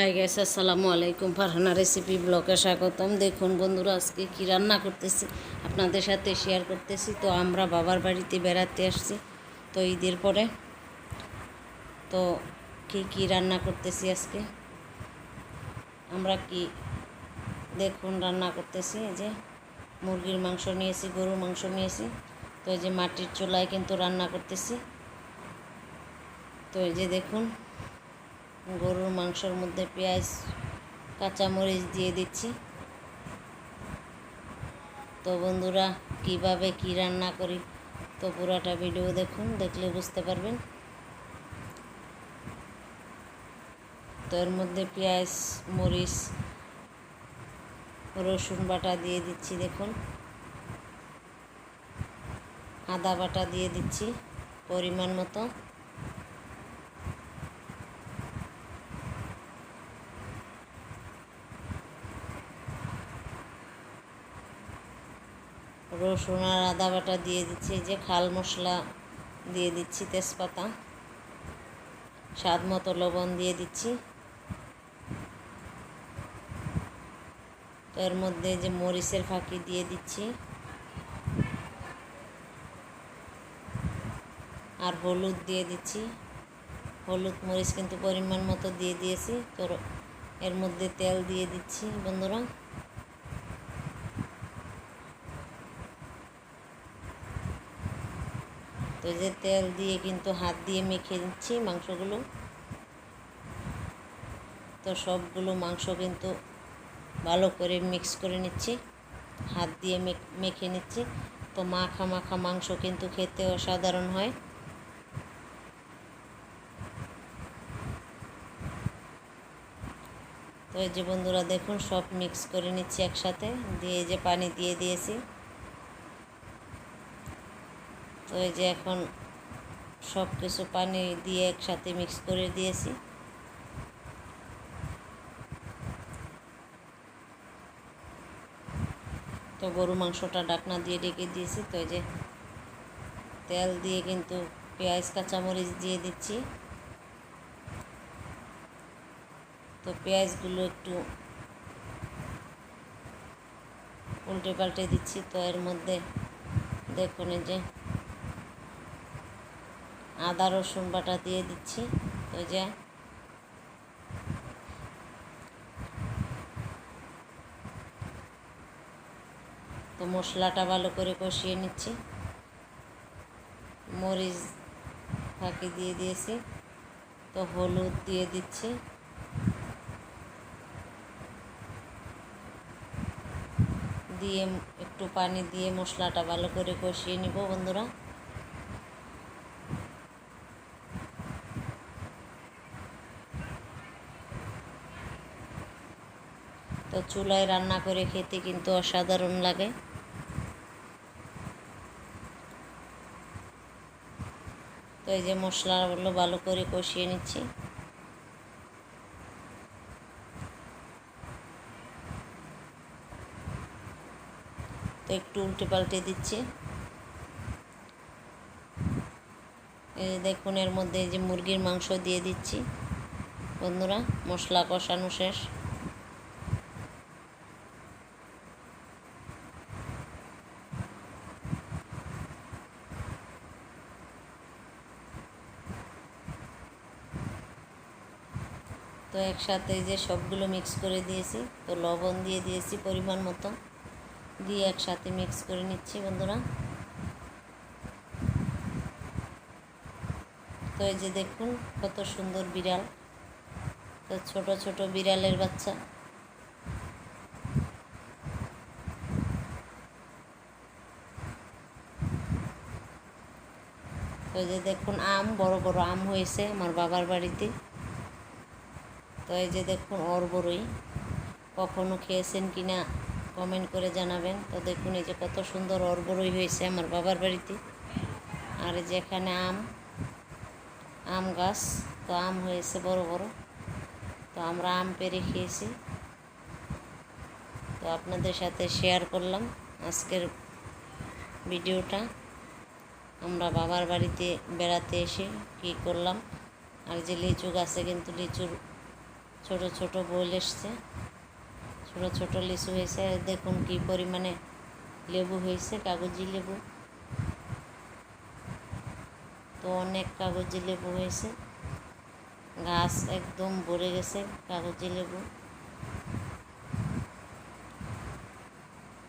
High gas আসসালামু আলাইকুম। Farhana recipe ব্লগে স্বাগতম। দেখুন বন্ধুরা, আজকে কী রান্না করতেছি? আপনাদের সাথে শেয়ার করতেছি। তো আমরা বাবার বাড়িতে বেড়াতে আসছি, তো ঈদের পরে। তো কী কী রান্না করতেছি আজকে? আমরা কি, দেখুন, রান্না করতেছি। এই যে মুরগির মাংস নিয়েছি, গরুর মাংস নিয়েছি। তো এই যে মাটির চুলায় কিন্তু রান্না করতেছি। তো এই যে দেখুন গরুর মাংসের মধ্যে পেঁয়াজ, কাঁচামরিচ দিয়ে দিচ্ছি। তো বন্ধুরা, কীভাবে কি রান্না করি, তো পুরাটা ভিডিও দেখুন, দেখলে বুঝতে পারবেন। তো এর মধ্যে পেঁয়াজ, মরিচ, রসুন বাটা দিয়ে দিচ্ছি, দেখুন। আদা বাটা দিয়ে দিচ্ছি, পরিমাণ মতো। রসুন আর আদা বাটা দিয়ে দিচ্ছি যে খাল মশলা দিয়ে দিচ্ছি, তেজপাতা। স্বাদ মতো লবণ দিয়ে দিচ্ছি। তো এর মধ্যে যে মরিচের ফাঁকি দিয়ে দিচ্ছি। আর হলুদ দিয়ে দিচ্ছি। হলুদ, মরিচ কিন্তু পরিমাণ মতো দিয়ে দিয়েছি। তো এর মধ্যে তেল দিয়ে দিচ্ছি, বন্ধুরা। তো যে তেল দিয়ে কিন্তু হাত দিয়ে মেখে নিচ্ছি মাংসগুলো। তো সবগুলো মাংস কিন্তু ভালো করে মিক্স করে নিচ্ছি, হাত দিয়ে মেখে নিচ্ছি। তো মাখা মাখা মাংস কিন্তু খেতে অসাধারণ হয়। তো এই যে বন্ধুরা দেখুন সব মিক্স করে নিচ্ছি একসাথে, দিয়ে যে পানি দিয়ে দিয়েছি। তো এই যে এখন সব কিছু পানি দিয়ে একসাথে মিক্স করে দিয়েছি। তো গরু মাংসটা ডাকনা দিয়ে ডেকে দিয়েছি, তো এই যে তেল দিয়ে কিন্তু পেঁয়াজ, কাঁচামরিচ দিয়ে দিচ্ছি। তো পেঁয়াজগুলো একটু উল্টে পাল্টে দিচ্ছি, তো এর মধ্যে দেখুন যে আদা, রসুন বাটা দিয়ে দিচ্ছি। ওই যে। তো মশলাটা ভালো করে কষিয়ে নিচ্ছি। মরিচ ফাঁকি দিয়ে দিয়েছি। তো হলুদ দিয়ে দিচ্ছি। দিয়ে একটু পানি দিয়ে মশলাটা ভালো করে কষিয়ে নিব বন্ধুরা। তো চুলায় রান্না করে খেতে কিন্তু অসাধারণ লাগে। তো এই যে মশলাগুলো ভালো করে কষিয়ে নিচ্ছি। তো একটু উল্টে পাল্টে দিচ্ছি। এই দেখুন, এর মধ্যে এই যে মুরগির মাংস দিয়ে দিচ্ছি। বন্ধুরা, মশলা কষানো শেষ তো একসাথে যে সবগুলো মিক্স করে দিয়েছি, তো লবণ দিয়ে দিয়েছি পরিমাণ মতো। দিয়ে একসাথে মিক্স করে নিচ্ছি বন্ধুরা। তো এই যে দেখুন কত সুন্দর বিড়াল। তো ছোট ছোট বিড়ালের বাচ্চা। তো যে দেখুন আম, বড় বড় আম হয়েছে আমার বাবার বাড়িতে। তো এই যে দেখুন ওর বড়ই। কখনো খেয়েছেন কি না কমেন্ট করে জানাবেন। তো দেখুন এই যে কত সুন্দর ওর বড়ই হয়েছে আমার বাবার বাড়িতে। আর এই যে এখানে আম আম গাছ, তো আম হয়েছে বড় বড়। তো আমরা আম পেরে খেয়েছি। তো আপনাদের সাথে শেয়ার করলাম আজকের ভিডিওটা। আমরা বাবার বাড়িতে বেড়াতে এসে কী করলাম? আর যে লিচু গাছে কিন্তু লিচুর ছোট ছোট বল এসছে। ছোট ছোট লিচু হয়েছে। দেখুন কি পরিমাণে লেবু হয়েছে, কাগজি লেবু। তো অনেক কাগজি লেবু হয়েছে। গাছ একদম ভরে গেছে কাগজি লেবু।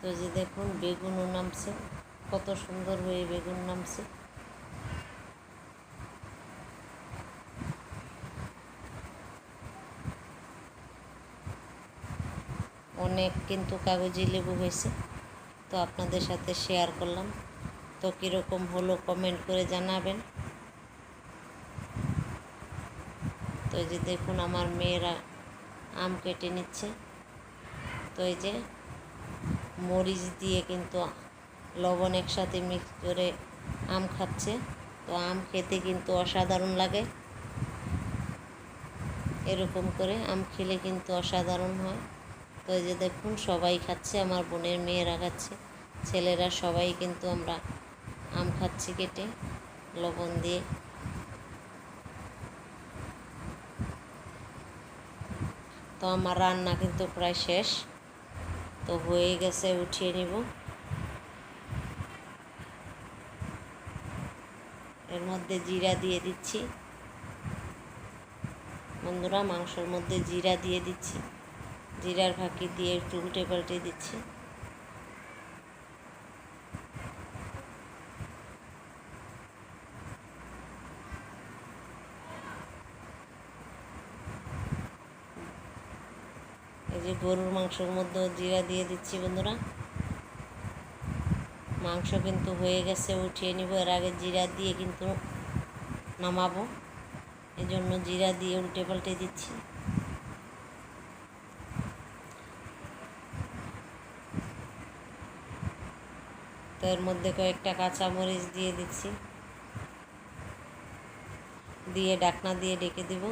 তো যে দেখুন, বেগুনও নামছে। কত সুন্দর হয়ে বেগুন নামছে। অনেক কিন্তু কাগজি লেবু হয়েছে। তো আপনাদের সাথে শেয়ার করলাম। তো কীরকম হলো কমেন্ট করে জানাবেন। তো এই যে দেখুন আমার মেয়েরা আম কেটে নিচ্ছে। তো এই যে মরিচ দিয়ে কিন্তু লবণ একসাথে মিক্স করে আম খাচ্ছে। তো আম খেতে কিন্তু অসাধারণ লাগে। এরকম করে আম খেলে কিন্তু অসাধারণ হয়। তো এই যে দেখুন, সবাই খাচ্ছে, আমার বোনের মেয়েরা খাচ্ছে, ছেলেরা সবাই কিন্তু আমরা আম খাচ্ছি কেটে, লবণ দিয়ে। তো আমার রান্না কিন্তু প্রায় শেষ, তো হয়ে গেছে, উঠিয়ে নিব। এর মধ্যে জিরা দিয়ে দিচ্ছি। বন্ধুরা, মাংসর মধ্যে জিরা দিয়ে দিচ্ছি। জিরার ফাঁকি দিয়ে একটু উল্টে পাল্টে দিচ্ছি। এই যে গরুর মাংসের মধ্যেও জিরা দিয়ে দিচ্ছি বন্ধুরা। মাংস কিন্তু হয়ে গেছে, উঠিয়ে নিব। এর আগে জিরা দিয়ে কিন্তু নামাবো। এই জন্য জিরা দিয়ে উল্টে পাল্টে দিচ্ছি। তো এর মধ্যে কয়েকটা কাঁচা মরিচ দিয়ে দিচ্ছি। দিয়ে ডাকনা দিয়ে ডেকে দিব।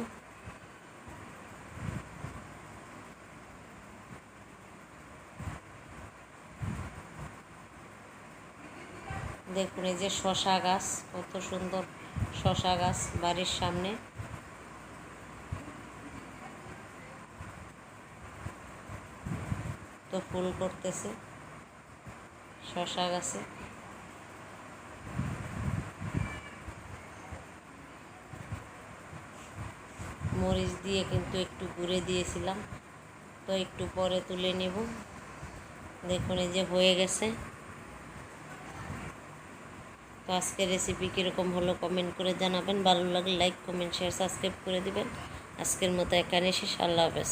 দেখুন, এই যে শশা গাছ, কত সুন্দর শশা গাছ বাড়ির সামনে। তো ফুল করতেছে। শশা গাছে। মরিচ দিয়ে কিন্তু একটু গুঁড়ে দিয়েছিলাম। তো একটু পরে তুলে নেব। দেখুন এই যে হয়ে গেছে। তো আজকের রেসিপি কীরকম হলো কমেন্ট করে জানাবেন। ভালো লাগলে লাইক কমেন্ট শেয়ার সাবস্ক্রাইব করে দিবেন। আজকের মতো এখানে শেষ। আল্লাহ হাফেজ।